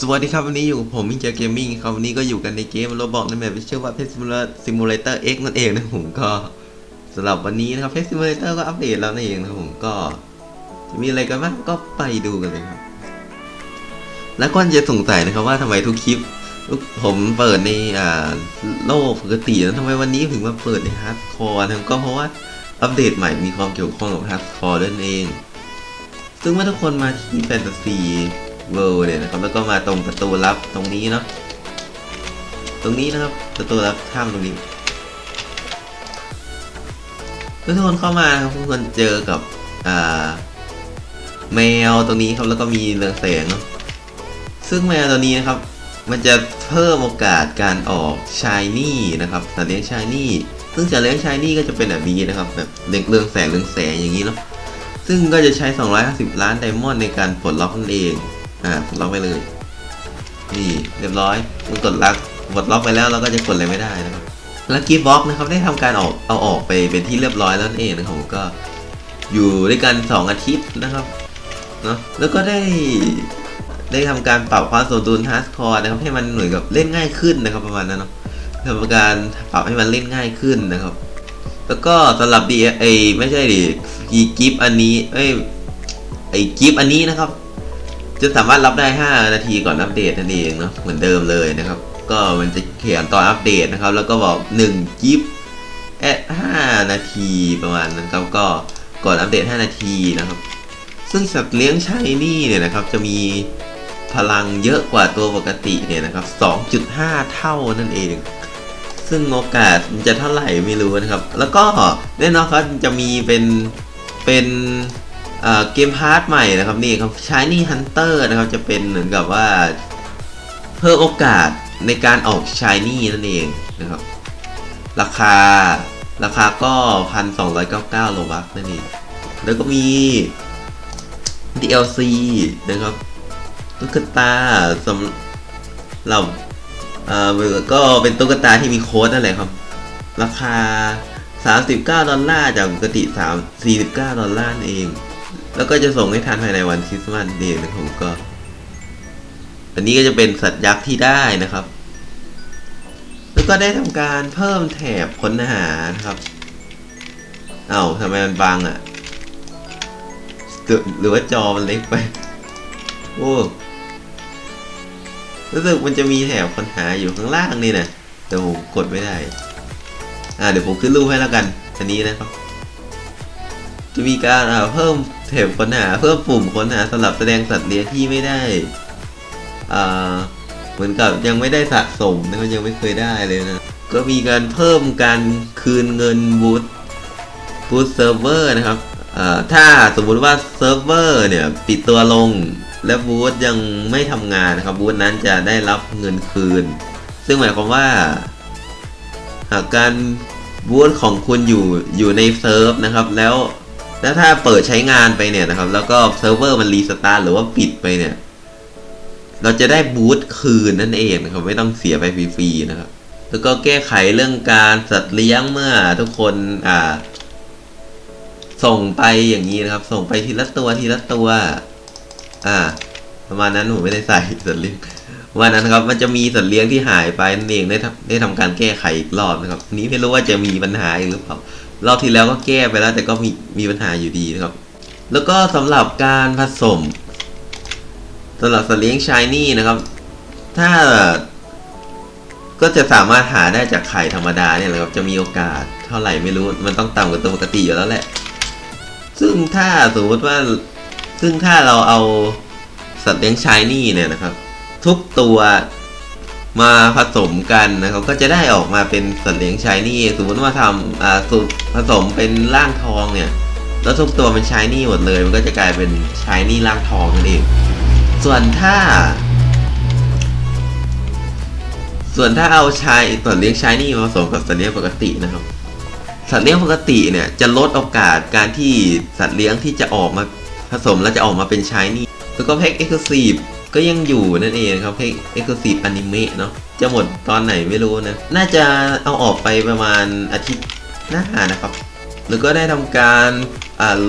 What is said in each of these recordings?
สวัสดีครับวันนี้อยู่กับผมมิเจอเกมมิ่งครับวันนี้ก็อยู่กันในเกมโรบอกในแมปที่ชื่อว่า Pet Simulator X นั่นเองนะผมก็สำหรับวันนี้นะครับ Pet Simulator ก็อัปเดตแล้วนั่นเองนะผมก็จะมีอะไรกันบ้างก็ไปดูกันเลยครับ แล้วก็จะสงสัยนะครับว่าทำไมทุกคลิปผมเปิดในอ่าโลกปกติแล้วทำไมวันนี้ถึงมาเปิดในฮาร์ดคอร์นะก็เพราะว่าอัปเดตใหม่มีความเกี่ยวข้องกับฮาร์ดคอร์นั่นเอง ซึ่งเมื่อทุกคนมาที่แฟนตาซี เวลด์เนี่ยนะครับแล้วก็มาตรงประตูลับตรงนี้เนาะตรงนี้นะครับประตูลับถ้ำตรงนี้เมื่อทุกคนเข้ามาครับทุกคนเจอกับอ่าแมวตรงนี้ครับแล้วก็มีเรืองแสงเนาะซึ่งแมวตัวนี้นะครับ มันจะเพิ่มโอกาสการออกชายนี่นะครับสัตว์เลี้ยงชายนี่ซึ่งสัตว์เลี้ยงชายนี่ก็จะเป็นแบบนี้นะครับแบบเรืองแสงเรืองแสงอย่างนี้เนาะซึ่งก็จะใช้ 250 ล้านไดมอนด์ในการปลดล็อกนั่นเอง อ่าปลดล็อกไปเลย นี่เรียบร้อยมันกดล็อกปลดล็อกไปแล้วเราก็จะกดอะไรไม่ได้นะครับ แล้วกีบ็อกนะครับได้ทำการออกเอาออกไปเป็นที่เรียบร้อยแล้วนั่นเองนะครับผมก็อยู่ด้วยกัน 2 อาทิตย์นะครับเนาะแล้วก็ได้ได้ทำการปรับความสมดุลฮาร์ดคอร์นะครับให้มันเหมือนกับเล่นง่ายขึ้นนะครับประมาณนั้นเนาะทำการปรับให้มันเล่นง่ายขึ้นนะครับ แล้วก็สำหรับดีไอไม่ใช่ดิกีกิฟอันนี้เอ้ยไอกิฟอันนี้นะครับ จะสามารถรับได้ 5 นาทีก่อนอัปเดตนั่นเองเนาะเหมือนเดิมเลยนะครับ ก็มันจะเขียนตอนอัปเดตนะครับ แล้วก็บอก1กิฟแอด5นาทีประมาณนั้นครับก็ก่อนอัปเดต 5 นาทีนะครับ ซึ่งสัตว์เลี้ยงชายนี่เนี่ยนะครับ จะมีพลังเยอะกว่าตัวปกติเนี่ยนะครับ 2.5 เท่านั่นเอง ซึ่งโอกาสมันจะเท่าไหร่ไม่รู้นะครับ แล้วก็แน่นอนครับจะมีเป็นเป็น เกมพาร์ทใหม่นะครับนี่ครับ Shiny Hunter นะครับจะเป็นเหมือนกับว่าเพิ่มโอกาสในการออก Shiny นั่นเองนะครับ ราคาราคาก็ 1,299โลบัคนั่นเองแล้วก็มี DLC นะครับตุ๊กตาสำหรับอ่าก็เป็นตุ๊กตาที่มีโค้ดนั่นแหละครับ ราคา 39 ดอลลาร์จากปกติ3 49 ดอลลาร์นั่นเอง แล้วก็จะส่งให้ทันภายในวันคริสต์มาสนั่นะผมก็ อันนี้ก็จะเป็นสัตว์ยักษ์ที่ได้นะครับ แล้วก็ได้ทำการเพิ่มแถบค้นหานะครับเอ้าทำไมมันบังอะ่ะหรือว่าจอมันเล็กไป โอ้รู้สึกมันจะมีแถบค้นหาอยู่ข้างล่างนี่นะแต่ผมกดไม่ได้ อ่าเดี๋ยวผมขึ้นรูปให้แล้วกัน อันนี้นะครับ จะมีการเพิ่ม แถบค้นหาเพิ่มปุ่มค้นหาสำหรับแสดงสัตว์เลี้ยงที่ไม่ได้อ่าเหมือนกับยังไม่ได้สะสมนะครับยังไม่เคยได้เลยนะ ก็มีการเพิ่มการคืนเงินบูทบูทเซิร์ฟเวอร์นะครับอ่าถ้าสมมุติว่าเซิร์ฟเวอร์เนี่ยปิดตัวลงและบูธยังไม่ทำงานนะครับบูธนั้นจะได้รับเงินคืน ซึ่งหมายความว่า หากการบูธของคุณอยู่อยู่ในเซิร์ฟนะครับ แล้ว แล้วถ้าเปิดใช้งานไปเนี่ยนะครับ แล้วก็เซิร์ฟเวอร์มันรีสตาร์ทหรือว่าปิดไปเนี่ย เราจะได้บูธคืนนั่นเองนะครับ ไม่ต้องเสียไปฟรีๆนะครับ แล้วก็แก้ไขเรื่องการสัตว์เลี้ยงเมื่อทุกคนอ่า ส่งไปอย่างนี้นะครับ ส่งไปทีละตัวทีละตัว อ่า ประมาณนั้นผมไม่ได้ใส่สัตว์เลี้ยงวันนั้นครับมันจะมีสัตว์เลี้ยงที่หายไปนั่นเองได้ทำได้ทำการแก้ไขอีกรอบนะครับนนี้ไม่รู้ว่าจะมีปัญหาอีกหรือเปล่ารอบที่แล้วก็แก้ไปแล้วแต่ก็มีมีปัญหาอยู่ดีนะครับ แล้วก็สำหรับการผสมสำหรับสัตว์เลี้ยงชายนี่นะครับ ถ้าก็จะสามารถหาได้จากไข่ธรรมดาเนี่ยแหละครับ จะมีโอกาสเท่าไหร่ไม่รู้ มันต้องต่ำกว่าตัวปกติอยู่แล้วแหละ ซึ่งถ้าสมมติว่า ซึ่งถ้าเราเอาสัตว์เลี้ยงชายนี่เนี่ยนะครับ ทุกตัว มาผสมกันนะครับก็จะได้ออกมาเป็นสัตว์เลี้ยงชายนี่สมมติว่าทำอ่าสูตรผสมเป็นร่างทองเนี่ยแล้วทุกตัวเป็นชายนี่หมดเลย มันก็จะกลายเป็นชายนี่ร่างทองนั่นเองส่วนถ้า ส่วนถ้าเอาชายสัตว์เลี้ยงชายนี่มาผสมกับสัตว์เลี้ยงปกตินะครับ สัตว์เลี้ยงปกติเนี่ยจะลดโอกาสการที่สัตว์เลี้ยงที่จะออกมาผสมแล้วจะออกมาเป็นชายนี่แล้วก็เพกเอ็กซ์คลูซีฟ ก็ยังอยู่นั่นเองครับเพกเอ็กซ์คลูซีฟอนิเมะเนาะจะหมดตอนไหนไม่รู้นะ น่าจะเอาออกไปประมาณอาทิตย์หน้านะครับแล้วก็ได้ทำการ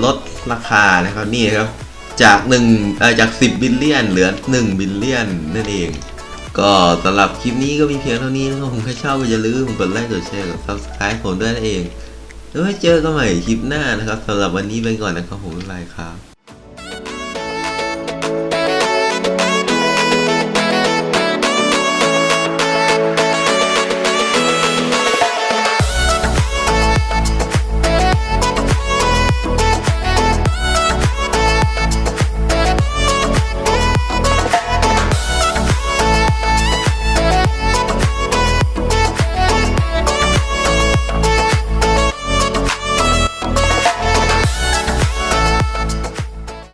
ลดราคานะครับนี่ครับจากหนึ่งจากสิบบิลเลียนเหลือหนึ่งบิลเลียนนั่นเอง ก็สำหรับคลิปนี้ก็มีเพียงเท่านี้นะครับผมถ้าชอบก็อย่าลืมกดไลค์กดแชร์กด subscribe ผมด้วยนั่นเอง แล้วไว้เจอกันใหม่คลิปหน้านะครับสำหรับวันนี้ไปก่อนนะครับผมบ๊ายบายครับ